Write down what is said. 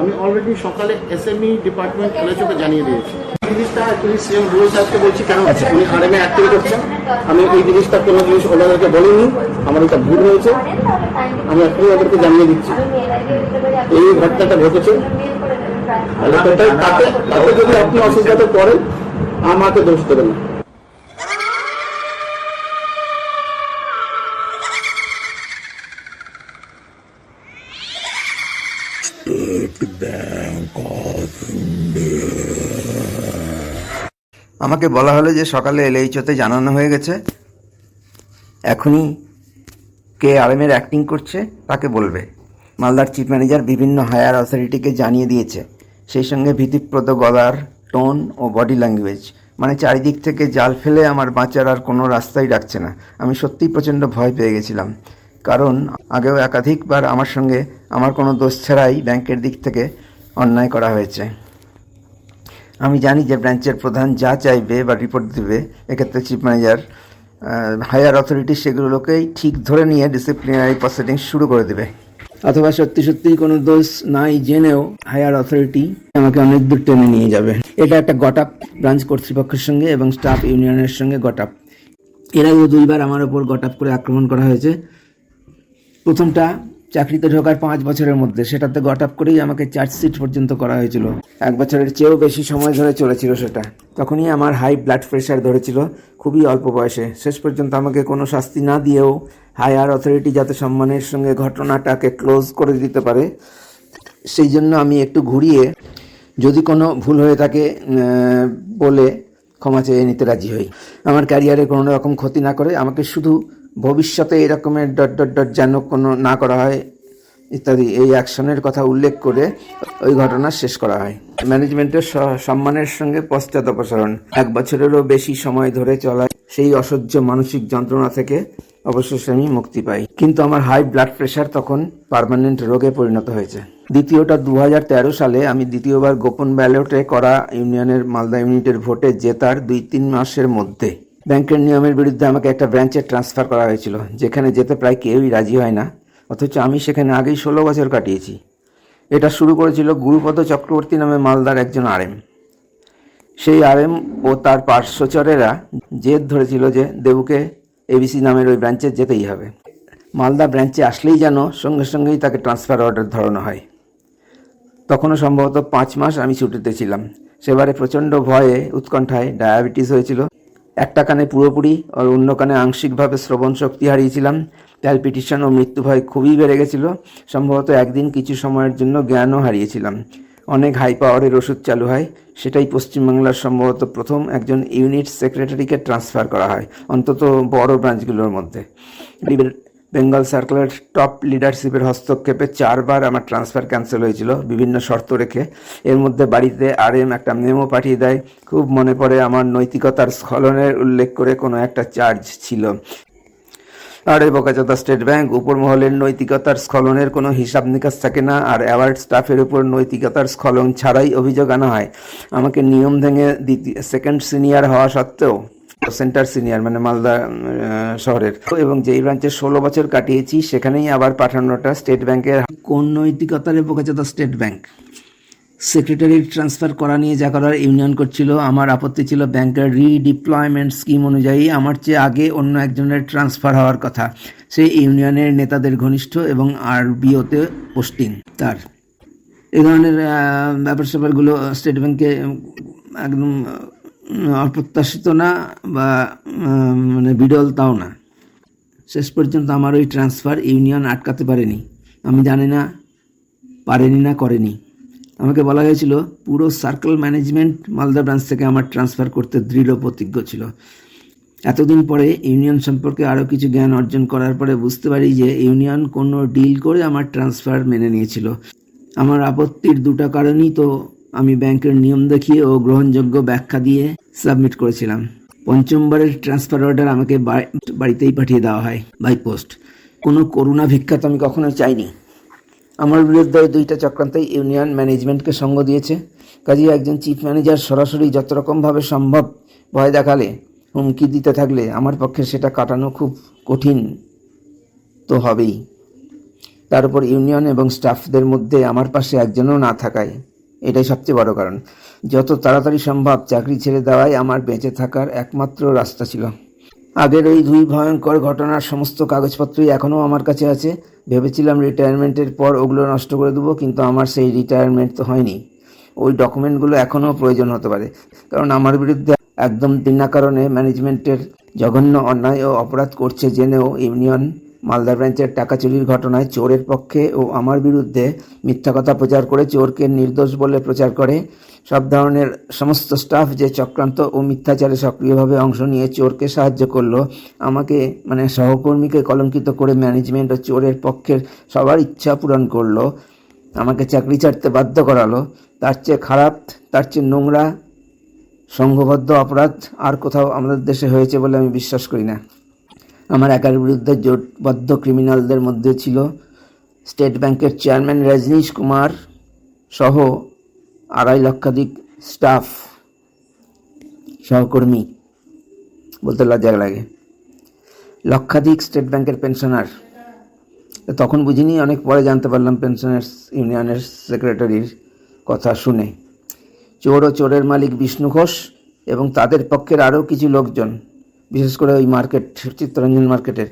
আমি অলরেডি সকালে SME department এলএচওকে জানিয়ে দিয়েছি। এই জিনিসটা অ্যাকচুয়ালি সিএম রুল সাহেবকে বলছি কেন? উনি আরএমএ অ্যাক্টিভ করছেন। আমি এই জিনিসটা কোনো জিনিস ওনাদেরকে বলিনি। আমার এটা ভুল হয়েছে। আমি এখনই ওদেরকে জানিয়ে দিচ্ছি। এই ঘটনাটা ঘটেছে। তাতে তাতে যদি আপনি অসুবিধাতে পড়েন আমাকে দোষ দেবেন না। আমাকে বলা হলো যে সকালে এলএইচওতে জানানো হয়ে গেছে। এখনই কে আরএমের অ্যাক্টিং করছে তাকে বলবে। মালদার চিফ ম্যানেজার বিভিন্ন হায়ার অথরিটিকে জানিয়ে দিয়েছে। সেই সঙ্গে ভীতিপ্রদ গলার টোন ও বডি ল্যাঙ্গুয়েজ মানে চারিদিক থেকে জাল ফেলে আমার বাঁচার আর কোনো রাস্তাই রাখছে না। আমি সত্যিই প্রচণ্ড ভয় পেয়ে গেছিলাম। কারণ আগেও একাধিকবার আমার সঙ্গে আমার কোনো দোষ ছাড়াই ব্যাংকের দিক থেকে অন্যায় করা হয়েছে। আমি জানি যে ব্রাঞ্চের প্রধান যা চাইবে বা রিপোর্ট দেবে, এক্ষেত্রে চিফ ম্যানেজার হায়ার অথরিটি সেগুলোকেই ঠিক ধরে নিয়ে ডিসিপ্লিনারি প্রসিডিং শুরু করে দেবে। অথবা সত্যি সত্যিই কোনো দোষ নাই জেনেও হায়ার অথরিটি আমাকে অনেক দূর টেনে নিয়ে যাবে। এটা একটা গটাপ ব্রাঞ্চ কর্তৃপক্ষের সঙ্গে এবং স্টাফ ইউনিয়নের সঙ্গে গটাপ। এর আগেও দুইবার আমার ওপর গটাপ করে আক্রমণ করা হয়েছে। প্রথমটা, চাকরিতে ঢোকার পাঁচ বছরের মধ্যে। সেটাতে গট আপ করেই আমাকে চার্জশিট পর্যন্ত করা হয়েছিল। এক বছরের চেয়েও বেশি সময় ধরে চলেছিল সেটা। তখনই আমার হাই ব্লাড প্রেশার ধরেছিল খুবই অল্প বয়সে। শেষ পর্যন্ত আমাকে কোনো শাস্তি না দিয়েও হায়ার অথরিটি যাতে সম্মানের সঙ্গে ঘটনাটাকে ক্লোজ করে দিতে পারে, সেই জন্য আমি একটু ঘুরিয়ে যদি কোনো ভুল হয়ে থাকে বলে ক্ষমা চেয়ে নিতে রাজি হই। আমার ক্যারিয়ারে কোনো রকম ক্ষতি না করে আমাকে শুধু ভবিষ্যতে এরকমের ডট ডট ডট যেন কোনো না করা হয়, ইত্যাদি। এই অ্যাকশনের কথা উল্লেখ করে ওই ঘটনা শেষ করা হয়। ম্যানেজমেন্টের সম্মানের সঙ্গে পশ্চাৎ অপসারণ। এক বছরেরও বেশি সময় ধরে চলা সেই অসহ্য মানসিক যন্ত্রণা থেকে অবশেষে আমি মুক্তি পাই। কিন্তু আমার হাই ব্লাড প্রেশার তখন পার্মানেন্ট রোগে পরিণত হয়েছে। দ্বিতীয়টা দু হাজার তেরো সালে আমি দ্বিতীয়বার গোপন ব্যালটে করা ইউনিয়নের মালদা ইউনিটের ভোটে জেতার দুই তিন মাসের মধ্যে ব্যাংকের নিয়মের বিরুদ্ধে আমাকে একটা ব্রাঞ্চে ট্রান্সফার করা হয়েছিল, যেখানে যেতে প্রায় কেউই রাজি হয় না, অথচ আমি সেখানে আগেই ষোলো বছর কাটিয়েছি। এটা শুরু করেছিল গুরুপদ চক্রবর্তী নামে মালদার একজন আরএম। সেই আরএম ও তার পার্শ্বচরেরা জেদ ধরেছিল যে দেবুকে এবিসি নামের ওই ব্রাঞ্চে যেতেই হবে। মালদা ব্রাঞ্চে আসলেই যেন সঙ্গে সঙ্গেই তাকে ট্রান্সফার অর্ডার ধরানো হয়। তখনও সম্ভবত পাঁচ মাস আমি ছুটিতে ছিলাম। সেবারে প্রচণ্ড ভয়ে উৎকণ্ঠায় ডায়াবেটিস হয়েছিল। একটা কানে পুরোপুরি আর অন্য কানে আংশিকভাবে শ্রবণ শক্তি হারিয়েছিলাম। প্যালপিটিশন ও মৃত্যু ভয় খুবই বেড়ে গেছিল। সম্ভবত একদিন কিছু সময়ের জন্য জ্ঞানও হারিয়েছিলাম। অনেক হাই পাওয়ারের ওষুধ চালু হয়। সেটাই পশ্চিমবাংলার সম্ভবত প্রথম একজন ইউনিট সেক্রেটারিকে ট্রান্সফার করা হয়, অন্তত বড় ব্রাঞ্চগুলোর মধ্যে। বেঙ্গল সার্কেলের টপ লিডারশিপের হস্তক্ষেপে চারবার আমার ট্রান্সফার ক্যান্সেল হয়েছিল বিভিন্ন শর্ত রেখে। এর মধ্যে বাড়িতে আর এম একটা মেমো পাঠিয়ে দেয়। খুব মনে পড়ে আমার নৈতিকতার স্খলনের উল্লেখ করে কোনো একটা চার্জ ছিল। আর আরে বোকাচোদা স্টেট ব্যাংক উপর মহলের নৈতিকতার স্খলনের কোনো হিসাব নিকাশ থাকে না, আর অ্যাওয়ার্ড স্টাফের উপর নৈতিকতার স্খলন ছাড়াই অভিযোগ আনা হয়। আমাকে নিয়ম ভেঙে দ্বিতীয়, সেকেন্ড সিনিয়র হওয়া সত্ত্বেও সেন্টার সিনিয়র মানে মালদা শহরের। এবং যেই ব্রাঞ্চে ষোলো বছর কাটিয়েছি, সেখানেই আবার পাঠানোটা স্টেট ব্যাংকের কোন নৈতিকতার বোকাচোদা স্টেট ব্যাংক সেক্রেটারি ট্রান্সফার করা নিয়ে যা করার ইউনিয়ন করছিল, আমার আপত্তি ছিল ব্যাংকের রিডিপ্লয়মেন্ট স্কিম অনুযায়ী আমার চেয়ে আগে অন্য একজনের ট্রান্সফার হওয়ার কথা। সেই ইউনিয়নের নেতাদের ঘনিষ্ঠ এবং আরবিওতে পোস্টিং তার। এই ধরনের ব্যাপার স্যাপারগুলো স্টেট ব্যাংকে একদম অপ্রত্যাশিত না বা মানে বিরল তাও না। শেষ পর্যন্ত আমার ওই ট্রান্সফার ইউনিয়ন আটকাতে পারেনি। আমি জানি না, পারেনি না, করেনি। আমাকে বলা হয়েছিল, পুরো সার্কেল ম্যানেজমেন্ট মালদা ব্রাঞ্চ থেকে আমার ট্রান্সফার করতে দৃঢ় প্রতিজ্ঞ ছিল। এতদিন পরে ইউনিয়ন সম্পর্কে আরও কিছু জ্ঞান অর্জন করার পরে বুঝতে পারি যে ইউনিয়ন কোনো ডিল করে আমার ট্রান্সফার মেনে নিয়েছিল। আমার আপত্তির দুটো কারণই তো আমি ব্যাংকের নিয়ম দেখিয়ে ও গ্রহণযোগ্য ব্যাখ্যা দিয়ে সাবমিট করেছিলাম। পঞ্চমবারের ট্রান্সফার অর্ডার আমাকে বাড়িতেই পাঠিয়ে দেওয়া হয়, বাই পোস্ট। কোনো করুণা ভিক্ষা তো আমি কখনো চাইনি। আমার বিরুদ্ধে দুইটা চক্রান্তই ইউনিয়ন ম্যানেজমেন্টকে সঙ্গ দিয়েছে। কাজেই একজন চিফ ম্যানেজার সরাসরি যত রকমভাবে সম্ভব ভয় দেখালে, হুমকি দিতে থাকলে আমার পক্ষে সেটা কাটানো খুব কঠিন তো হবেই। তার উপর ইউনিয়ন এবং স্টাফদের মধ্যে আমার পাশে একজনও না থাকায় এটাই সবচেয়ে বড় কারণ। যত তাড়াতাড়ি সম্ভব চাকরি ছেড়ে দেওয়াই আমার বেঁচে থাকার একমাত্র রাস্তা ছিল। আগের ওই দুই ভয়ঙ্কর ঘটনার সমস্ত কাগজপত্রই এখনও আমার কাছে আছে। ভেবেছিলাম রিটায়ারমেন্টের পর ওগুলো নষ্ট করে দেবো, কিন্তু আমার সেই রিটায়ারমেন্ট তো হয়নি। ওই ডকুমেন্টগুলো এখনও প্রয়োজন হতে পারে, কারণ আমার বিরুদ্ধে একদম বিনা কারণে ম্যানেজমেন্টের জঘন্য অন্যায় ও অপরাধ করছে জেনেও ইউনিয়ন। মালদা ব্রাঞ্চের টাকা চুরির ঘটনায় চোরের পক্ষে ও আমার বিরুদ্ধে মিথ্যা কথা প্রচার করে চোরকে নির্দোষ বলে প্রচার করে। সব ধরনের সমস্ত স্টাফ যে চক্রান্ত ও মিথ্যাচারে সক্রিয়ভাবে অংশ নিয়ে চোরকে সাহায্য করল, আমাকে মানে সহকর্মীকে কলঙ্কিত করে ম্যানেজমেন্ট ও চোরের পক্ষের সবার ইচ্ছা পূরণ করল, আমাকে চাকরি ছাড়তে বাধ্য করালো। তার চেয়ে খারাপ, তার চেয়ে নোংরা, সংঘবদ্ধ অপরাধ আর কোথাও আমাদের দেশে হয়েছে বলে আমি বিশ্বাস করি না। আমার একার বিরুদ্ধে জোটবদ্ধ ক্রিমিনালদের মধ্যে ছিল স্টেট ব্যাংকের চেয়ারম্যান রজনীশ কুমার সহ আড়াই লক্ষাধিক স্টাফ সহকর্মী, বলতে লজ্জা লাগে। লক্ষাধিক স্টেট ব্যাংকের পেনশনার তখন বুঝিনি, অনেক পরে জানতে পারলাম পেনশনার্স ইউনিয়নের সেক্রেটারির কথা শুনে। চোর ও চোরের মালিক বিষ্ণু ঘোষ এবং তাদের পক্ষের আরও কিছু লোকজন। বিশেষ করে ওই মার্কেট চিত্তরঞ্জন মার্কেটের